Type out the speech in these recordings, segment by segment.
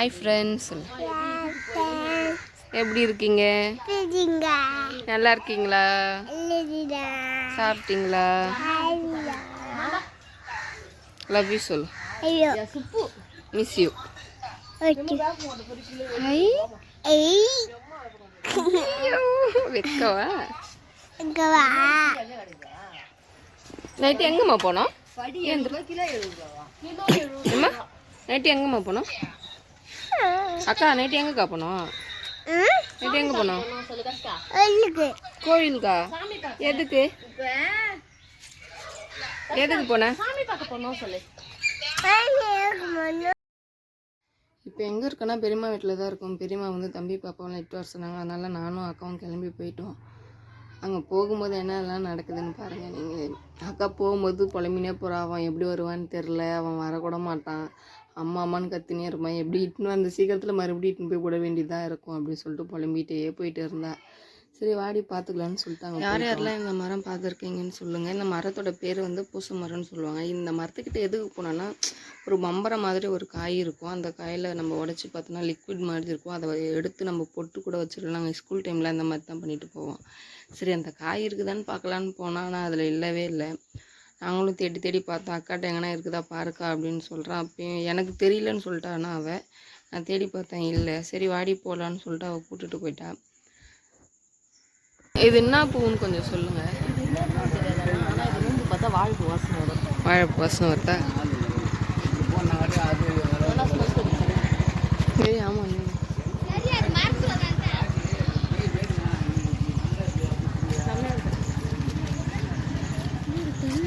Hi friends எப்படி இருக்கீங்க? நல்லா இருக்கீங்களா? சாப்பிட்டீங்களா? லவ் யூ சொல் மிஸ் யூ வெக்கவா? நைட்டு எங்கம்மா போனோம்? நைட்டு எங்கம்மா போனோம்? அக்கா நைட்டு எங்கக்கா போனோம்? நைட்டு எங்கே போனோம்? கோயிலுக்கா? எதுக்கு? எதுக்கு போன? இப்போ எங்கே இருக்கோன்னா பெரியம்மா வீட்டில் தான் இருக்கோம். பெரியம்மா வந்து தம்பி பாப்பாவெலாம் இட்டு வர சொன்னாங்க. அதனால் நானும் அக்காவும் கிளம்பி போயிட்டோம். அங்கே போகும்போது என்னெல்லாம் நடக்குதுன்னு பாருங்கள் நீங்கள் அக்கா போகும்போது புலம்பினே போகிறா அவன் எப்படி வருவான்னு தெரில அவன் வரக்கூட மாட்டான். அம்மா அம்மான்னு கத்தினே இருப்பான். எப்படி இட்டுன்னு அந்த சீக்கிரத்தில் மறுபடியும் இட்டுன்னு போய் விட வேண்டியதாக இருக்கும் அப்படின்னு சொல்லிட்டு புலம்பிகிட்டே போயிட்டு இருந்தா. சரி வாடி பார்த்துக்கலான்னு சொல்லிட்டாங்க. யார் யாரெல்லாம் இந்த மரம் பார்த்துருக்கீங்கன்னு சொல்லுங்கள் இந்த மரத்தோட பேர் வந்து பூச மரம்னு சொல்லுவாங்க. இந்த மரத்துக்கிட்ட எதுக்கு போனோன்னா ஒரு பம்பரம் மாதிரி ஒரு காய் இருக்கும். அந்த காயில் நம்ம உடச்சி பார்த்தோன்னா லிக்விட் மாதிரி இருக்கும். அதை எடுத்து நம்ம பொட்டு கூட வச்சிடலாம். நாங்கள் ஸ்கூல் டைமில் அந்த மாதிரி தான் பண்ணிட்டு போவோம். சரி அந்த காய் இருக்குதான்னு பார்க்கலான்னு போனால் ஆனால் அதில் இல்லவே இல்லை. நாங்களும் தேடி தேடி பார்த்தோம் அக்காட்ட எங்கன்னா இருக்குதா பாருக்கா அப்படின்னு சொல்கிறான் அப்பயும் எனக்கு தெரியலன்னு சொல்லிட்டானா அவள் நான் தேடி பார்த்தேன் இல்லை. சரி வாடி போகலான்னு சொல்லிட்டு அவள் கூட்டிகிட்டு போயிட்டா. இது என்ன பூன்னு கொஞ்சம் சொல்லுங்கள் பார்த்தா வாழைப்பு வாசனை வரும் வாழைப்பூ வாசனை வருதா? ஏய் ஆமாம்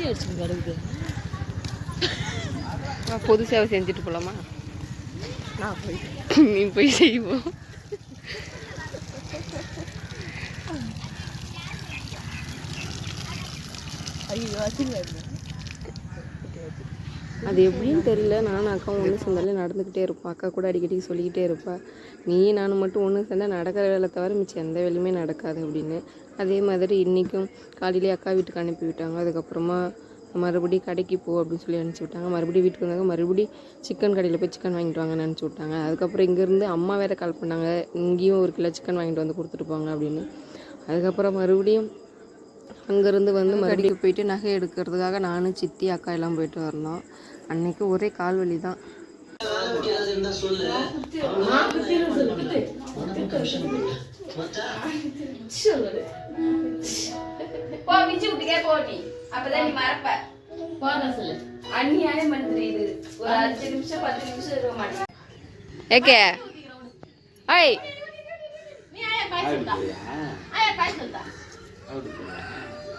தண்ணி கிடக்குது பொது சேவை செஞ்சுட்டு போகலாமா நான் போய் நீ போய் செய்வோம் ஐயோ அசிங்க அது எப்படின்னு தெரியல. நானும் அக்காவும் ஒன்று சேர்ந்தாலே நடந்துக்கிட்டே இருப்போம். அக்கா கூட அடிக்கடி சொல்லிக்கிட்டே இருப்பாள் நீ நானும் மட்டும் ஒன்று சேர்ந்தா நடக்கிற வேலை தவிர மிச்சம் எந்த வேலையுமே நடக்காது அப்படின்னு. அதே மாதிரி இன்றைக்கும் காலையிலே அக்கா வீட்டுக்கு அனுப்பி விட்டாங்க. அதுக்கப்புறமா மறுபடியும் கடைக்கு போ அப்படின்னு சொல்லி அனுப்பிச்சி விட்டாங்க. மறுபடியும் வீட்டுக்கு வந்தாங்க மறுபடியும் சிக்கன் கடையில் போய் சிக்கன் வாங்கிட்டு வாங்கன்னு அனுப்பிச்சி விட்டாங்க. அதுக்கப்புறம் இங்கேருந்து அம்மா வேறு கால் பண்ணாங்க. இங்கேயும் ஒரு கிலோ சிக்கன் வாங்கிட்டு வந்து கொடுத்துட்டு போங்க அப்படின்னு. அதுக்கப்புறம் மறுபடியும் அங்கேருந்து வந்து மறுபடியும் போயிட்டு நகை எடுக்கிறதுக்காக நானும் சித்தி அக்கா எல்லாம் போயிட்டு வரணும். அன்னைக்கு ஒரே கால் வலி தான். அப்பதான் நீ மறப்ப போதா சொல்லு அந்நியாயம் பண்ணுது இது ஒரு அஞ்சு நிமிஷம் பத்து நிமிஷம் இருக்க மாட்டேன் ஏகே ஐய் நீ ஆயா காய் சொல்லுதா ஆயா காய் சொல்லுதா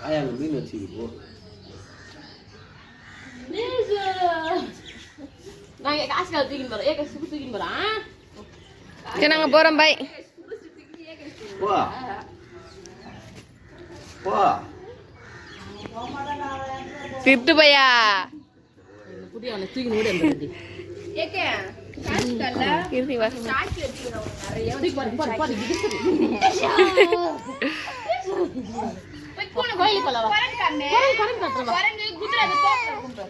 ஆயா அங்க மீன் வச்சுக்கு போ நான் காசு காசு தூக்கின்னு போறேன் ஏ காசு தூக்கின்னு போறேன் சரி நாங்கள் போகிறோம் பாய் போ போ திட்டு பையா புதிய அவனை தூக்கின்னு ஓடி வந்துடுது ஏக்கே காசு கல்ல இறுதி வா காய்ச்சி வச்சுக்கிறோம் நிறைய தூக்கி பாரு பாரு பாரு இடிக்குது போய் பூனை கோயிலுக்கு போலாம் வா.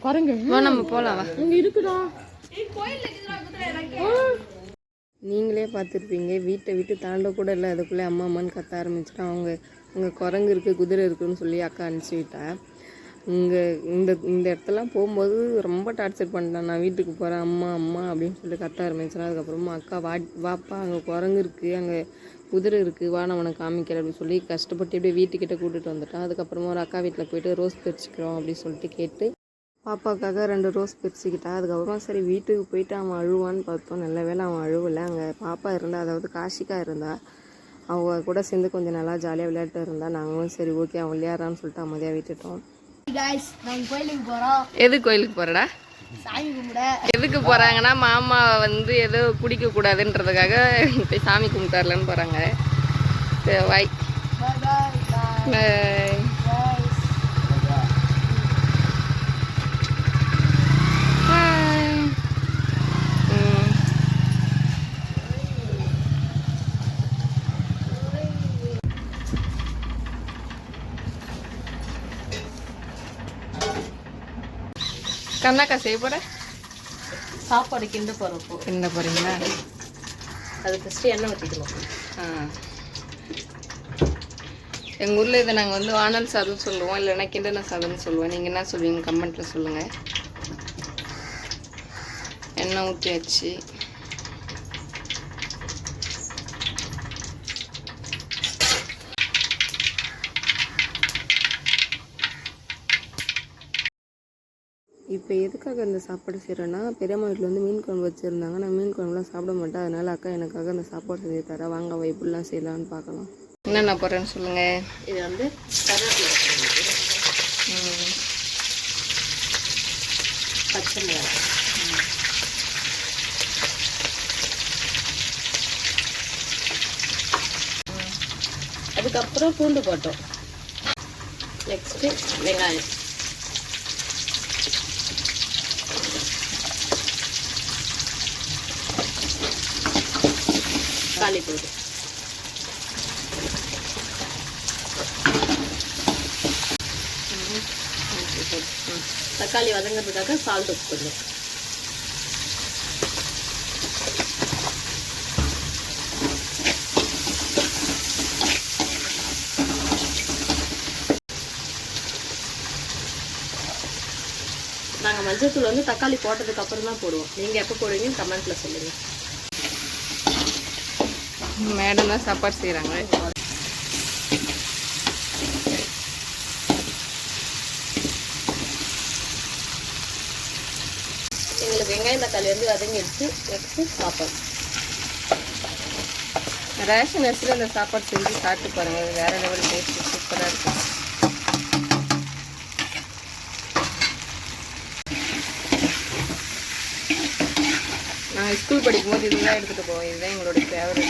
குரங்கு நம்ம போகலாம் வா அங்க இருக்குடா நீங்களே பார்த்துருப்பீங்க வீட்டை விட்டு தாண்ட கூட இல்லை. அதுக்குள்ளே அம்மா அம்மான்னு கத்த ஆரம்பிச்சிட்டு அவங்க அங்கே குரங்கு இருக்குது குதிரை இருக்குன்னு சொல்லி அக்கா அனுப்பிச்சி விட்டேன் இங்கே இந்த இந்த இடத்தெல்லாம் போகும்போது ரொம்ப டார்ச்சர் பண்ணிட்டேன் நான் வீட்டுக்கு போகிறேன் அம்மா அம்மா அப்படின்னு சொல்லி கத்த ஆரம்பிச்சேன் அதுக்கப்புறமா அக்கா வா வாப்பா அங்கே குரங்கு இருக்குது அங்கே குதிரை இருக்குது வா நான் உனக்கு காமிக்கிறேன் அப்படின்னு சொல்லி கஷ்டப்பட்டு இப்படியே வீட்டுக்கிட்ட கூட்டிகிட்டு வந்துட்டேன் அதுக்கப்புறமா ஒரு அக்கா வீட்டில் போயிட்டு ரோஸ் பறிச்சுக்கிறோம் அப்படின்னு சொல்லிட்டு கேட்டு பாப்பாக்காக ரெண்டு ரோஸ் பிரிச்சுக்கிட்டா அதுக்கப்புறம் சரி வீட்டுக்கு போயிட்டு அவன் அழுவான்னு பார்த்தோம். நல்ல வேலை அவன் அழுவலை. அங்கே பாப்பா இருந்தால் அதாவது காஷிக்கா இருந்தால் அவங்க கூட சேர்ந்து கொஞ்சம் நல்லா ஜாலியாக விளையாட்டு இருந்தா நாங்களும் சரி ஓகே அவன் விளையாடுறான்னு சொல்லிட்டு அமைதியாக விட்டுட்டோம். கோயிலுக்கு போகிறோம் எது கோயிலுக்கு போகிறடா சாமி கும்பிட. எதுக்கு போகிறாங்கன்னா மாமா வந்து ஏதோ குடிக்க கூடாதுன்றதுக்காக போய் சாமி கும்பிட்டுறலன்னு போகிறாங்க சரி பாய் பாய் கண்ணாக்கா செய்ய போற? சாப்பாடு கிண்ட போறப்போ என்ன போறீங்களா? அது ஃபஸ்ட்டு எண்ணெய் ஊற்றிக்கணும் ஆ. எங்கள் ஊரில் இதை நாங்கள் வந்து வானல் சாதம் சொல்லுவோம் இல்லைன்னா கிண்டன சாதம்னு சொல்லுவோம். நீங்கள் என்ன சொல்லுவீங்க? கமெண்ட்டில் சொல்லுங்கள் எண்ணெய் ஊற்றியாச்சு இப்போ எதுக்காக இந்த சாப்பாடு செய்கிறேன்னா பெரியம்மா வீட்டில் வந்து மீன் குழம்பு வச்சுருந்தாங்க. நான் மீன் குழம்புலாம் சாப்பிட மாட்டேன். அதனால அக்கா எனக்காக அந்த சாப்பாடு செஞ்சு தரேன். வாங்க அவள் எப்படிலாம் செய்யலாம்னு பார்க்கலாம். என்னென்ன போடுறேன்னு சொல்லுங்கள் இது வந்து பச்சை மிளகாய். அதுக்கப்புறம் பூண்டு போட்டோம். நெக்ஸ்ட்டு வெங்காயம். தக்காளி போடு. தக்காளி வதங்கிறதுக்காக சால்ட் உப்பு கொஞ்சம் நாங்கள் மஞ்சள் தூள் வந்து தக்காளி போட்டதுக்கு அப்புறம் தான் போடுவோம். நீங்கள் எப்போ போடுவீங்கன்னு கமெண்ட்டில் சொல்லுங்கள் மேடம் தான் சாப்பாடு செய்கிறாங்க எங்களுக்கு வெங்காயம் தக்காளி வந்து வதங்கிடுச்சு நெக்ஸ்ட்டு சாப்பாடு ரேஷன் அரிசியில் இந்த சாப்பாடு செஞ்சு சாப்பிட்டு பாருங்கள் வேறு லெவல் டேஸ்ட் சூப்பராக இருக்கும் நாங்கள் ஸ்கூல் படிக்கும்போது இதுதான் எடுத்துகிட்டு போவோம் இதுதான் எங்களோட ஃபேவரட்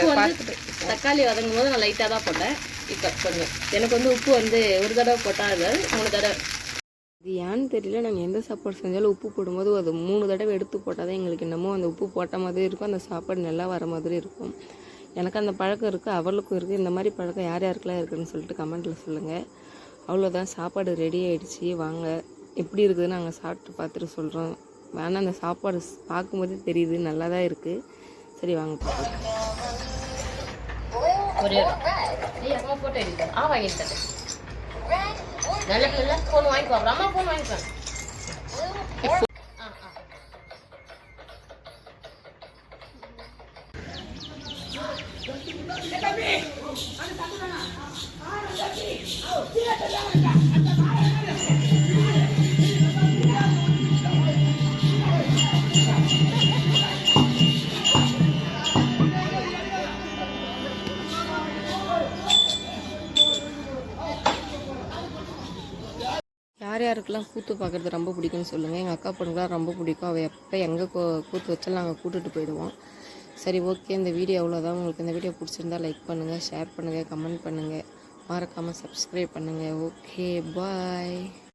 நம்ம பார்த்துட்டு தக்காளி வதங்கும் போது நான் லைட்டாக தான் போட்டேன். இப்போ கொஞ்சம். எனக்கு வந்து உப்பு வந்து ஒரு தடவை போட்டால் அது மூணு தடவை. இது ஏன்னு தெரியல. நாங்கள் எந்த சாப்பாடு செஞ்சாலும் உப்பு போடும்போது அது மூணு தடவை எடுத்து போட்டால் தான் எங்களுக்கு என்னமோ அந்த உப்பு போட்ட மாதிரி இருக்கும். அந்த சாப்பாடு நல்லா வர மாதிரி இருக்கும். எனக்கு அந்த பழக்கம் இருக்குது அவளுக்கும் இருக்குது இந்த மாதிரி பழக்கம் யார் யாருக்கெல்லாம் இருக்குதுன்னு சொல்லிட்டு கமெண்ட்டில் சொல்லுங்கள் அவ்வளோதான் சாப்பாடு ரெடி ஆயிடுச்சு. வாங்க. எப்படி இருக்குதுன்னு நாங்கள் சாப்பிட்டு பார்த்துட்டு சொல்கிறோம் வேணால் அந்த சாப்பாடு பார்க்கும்போதே தெரியுது நல்லா தான் இருக்குது சரி வாங்க பார்க்கலாம். ஒரே அம்மா ஃபோட்டோ எடுக்கிறேன் ஆ வாங்கிட்டேன் நல்ல பிள்ளை ஃபோன் வாங்கிக்கோ அப்புறம் அம்மா ஃபோன் ஆ யார் யாருக்கெல்லாம் கூத்து பார்க்குறது ரொம்ப பிடிக்கும்னு சொல்லுங்கள் எங்கள் அக்கா பொண்ணுக்கெலாம் ரொம்ப பிடிக்கும். அவள் எப்போ எங்கே கூத்து வச்சாலும் நாங்கள் கூட்டுட்டு போயிடுவோம். சரி ஓகே. இந்த வீடியோ அவ்வளோதான் உங்களுக்கு இந்த வீடியோ பிடிச்சிருந்தா லைக் பண்ணுங்கள் ஷேர் பண்ணுங்கள் கமெண்ட் பண்ணுங்கள் மறக்காமல் சப்ஸ்கிரைப் பண்ணுங்கள் ஓகே பாய்.